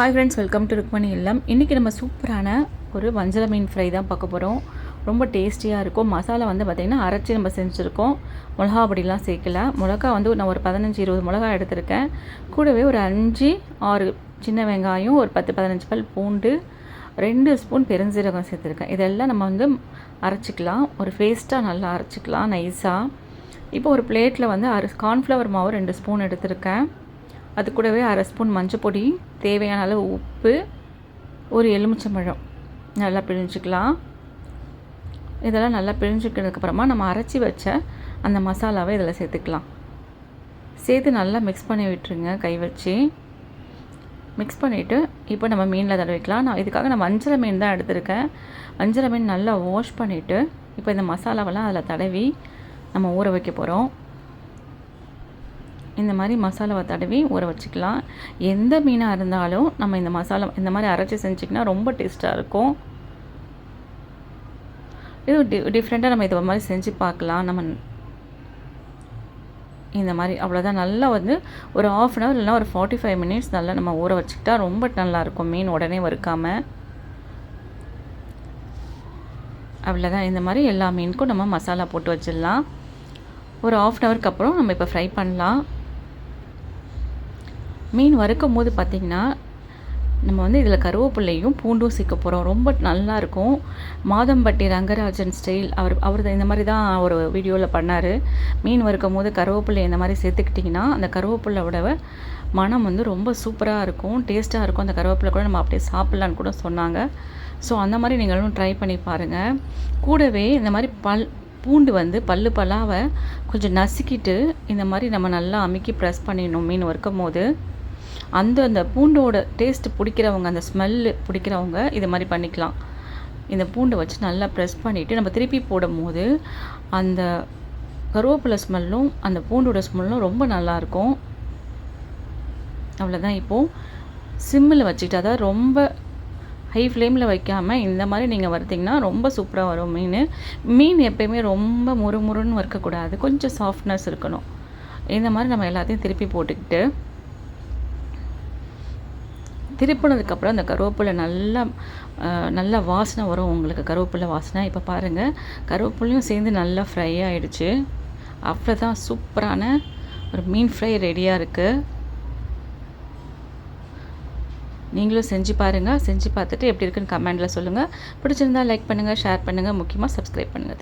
Hi friends welcome to Rukmani இல்லம் இன்றைக்கி நம்ம சூப்பரான ஒரு வஞ்சர மீன் ஃப்ரை தான் பார்க்க போகிறோம் ரொம்ப டேஸ்டியாக இருக்கும். மசாலா வந்து பார்த்திங்கன்னா அரைச்சி நம்ம செஞ்சுருக்கோம். மிளகா பொடிலாம் சேர்க்கல. மிளகா வந்து நான் ஒரு பதினஞ்சு இருபது மிளகா எடுத்திருக்கேன். கூடவே ஒரு அஞ்சு ஆறு சின்ன வெங்காயம் ஒரு பத்து பதினஞ்சு பல் பூண்டு ரெண்டு ஸ்பூன் பெருஞ்சீரகம் சேர்த்துருக்கேன். இதெல்லாம் நம்ம வந்து அரைச்சிக்கலாம். ஒரு பேஸ்ட்டாக நல்லா அரைச்சிக்கலாம் நைஸாக இப்போ ஒரு பிளேட்டில் வந்து அரை கார்ன்ஃப்ளவர் மாவு ரெண்டு ஸ்பூன் எடுத்திருக்கேன். அது கூடவே அரை ஸ்பூன் மஞ்சள் பொடி தேவையான அளவு உப்பு ஒரு எலுமிச்சம்பழம். நல்லா பிழிஞ்சிக்கலாம். இதெல்லாம் நல்லா பிழிஞ்சிக்கிறதுக்கப்புறமா நம்ம அரைச்சி வச்ச அந்த மசாலாவை இதில் சேர்த்துக்கலாம். சேர்த்து நல்லா மிக்ஸ் பண்ணி விட்டுருங்க கை வச்சு. மிக்ஸ் பண்ணிவிட்டு இப்போ நம்ம மீனில் தடவிக்கலாம். நான் இதுக்காக நான் வஞ்சர மீன் தான் எடுத்திருக்கேன். வஞ்சர மீன் நல்லா வாஷ் பண்ணிவிட்டு இப்போ இந்த மசாலாவெல்லாம் அதில் தடவி நம்ம ஊற வைக்க போகிறோம். இந்த மாதிரி மசாலாவை தடவி ஊற வச்சுக்கலாம். எந்த மீனாக இருந்தாலும் நம்ம இந்த மசாலா இந்த மாதிரி அரைச்சி செஞ்சிங்கன்னா ரொம்ப டேஸ்ட்டாக இருக்கும். இது டி டிஃப்ரெண்ட்டாக நம்ம இது மாதிரி செஞ்சு பார்க்கலாம். நம்ம இந்த மாதிரி அவ்வளோதான் நல்லா வந்து ஒரு ஆஃப் அன் ஹவர் இல்லைனா ஒரு ஃபார்ட்டி ஃபைவ் மினிட்ஸ் நல்லா நம்ம ஊற வச்சுக்கிட்டா ரொம்ப நல்லாயிருக்கும் மீன் உடனே வறுக்காமல் அவ்வளோதான் இந்த மாதிரி எல்லா மீனுக்கும் நம்ம மசாலா போட்டு வச்சிடலாம். ஒரு ஆஃப் அன் ஹவருக்கு அப்புறம் நம்ம இப்போ ஃப்ரை பண்ணலாம். மீன் வறுக்கும் போது பார்த்திங்கன்னா நம்ம வந்து இதில் கருவேப்பிள்ளையும் பூண்டும் சேர்க்க போகிறோம் ரொம்ப நல்லாயிருக்கும் மாதம்பட்டி ரங்கராஜன் ஸ்டைல் அவர் அவர் இந்த மாதிரி தான் ஒரு வீடியோவில் பண்ணார். மீன் வறுக்கும் போது கருவேப்பிள்ளை இந்த மாதிரி சேர்த்துக்கிட்டிங்கன்னா அந்த கருவேப்பிள்ளையோட மனம் வந்து ரொம்ப சூப்பராக இருக்கும். டேஸ்ட்டாக இருக்கும். அந்த கருவேப்பிலை கூட நம்ம அப்படியே சாப்பிட்லான்னு கூட சொன்னாங்க. ஸோ அந்த மாதிரி நீங்களும் ட்ரை பண்ணி பாருங்கள் கூடவே இந்த மாதிரி பல் பூண்டு வந்து பல்லு பல்லாவை கொஞ்சம் நசுக்கிட்டு இந்த மாதிரி நம்ம நல்லா அமுக்கி ப்ரெஸ் பண்ணிடணும் மீன் வறுக்கும் போது. அந்த அந்த பூண்டோட டேஸ்ட்டு பிடிக்கிறவங்க அந்த ஸ்மெல்லு பிடிக்கிறவங்க இது மாதிரி பண்ணிக்கலாம். இந்த பூண்டை வச்சு நல்லா ப்ரெஸ் பண்ணிவிட்டு நம்ம திருப்பி போடும் போது அந்த கருவேப்பிலை ஸ்மெல்லும் அந்த பூண்டோட ஸ்மெல்லும் ரொம்ப நல்லாயிருக்கும் அவ்வளோதான் இப்போது சிம்மில் வச்சுக்கிட்டு அதாவது ரொம்ப ஹை ஃப்ளேமில் வைக்காமல் இந்த மாதிரி நீங்கள் வறுத்திங்கன்னா ரொம்ப சூப்பராக வரும். மீன் மீன் எப்போயுமே ரொம்ப முறுமுறுன்னு வறுக்கக்கூடாது. கொஞ்சம் சாஃப்ட்னஸ் இருக்கணும். இந்த மாதிரி நம்ம எல்லாத்தையும் திருப்பி போட்டுக்கிட்டு திருப்பினதுக்கப்புறம் அந்த கருவேப்பிலை நல்லா நல்லா வாசனை வரும் உங்களுக்கு. கருவேப்பிலை வாசனை. இப்போ பாருங்கள் கருவேப்பிலையும் சேர்ந்து நல்லா ஃப்ரை ஆகிடுச்சு அவ்வளோதான் சூப்பரான ஒரு மீன் ஃப்ரை ரெடியாக இருக்குது நீங்களும் செஞ்சு பாருங்கள் செஞ்சு பார்த்துட்டு எப்படி இருக்குன்னு கமெண்டில் சொல்லுங்கள் பிடிச்சிருந்தா லைக் பண்ணுங்கள் ஷேர் பண்ணுங்கள் முக்கியமாக சப்ஸ்கிரைப் பண்ணுங்கள்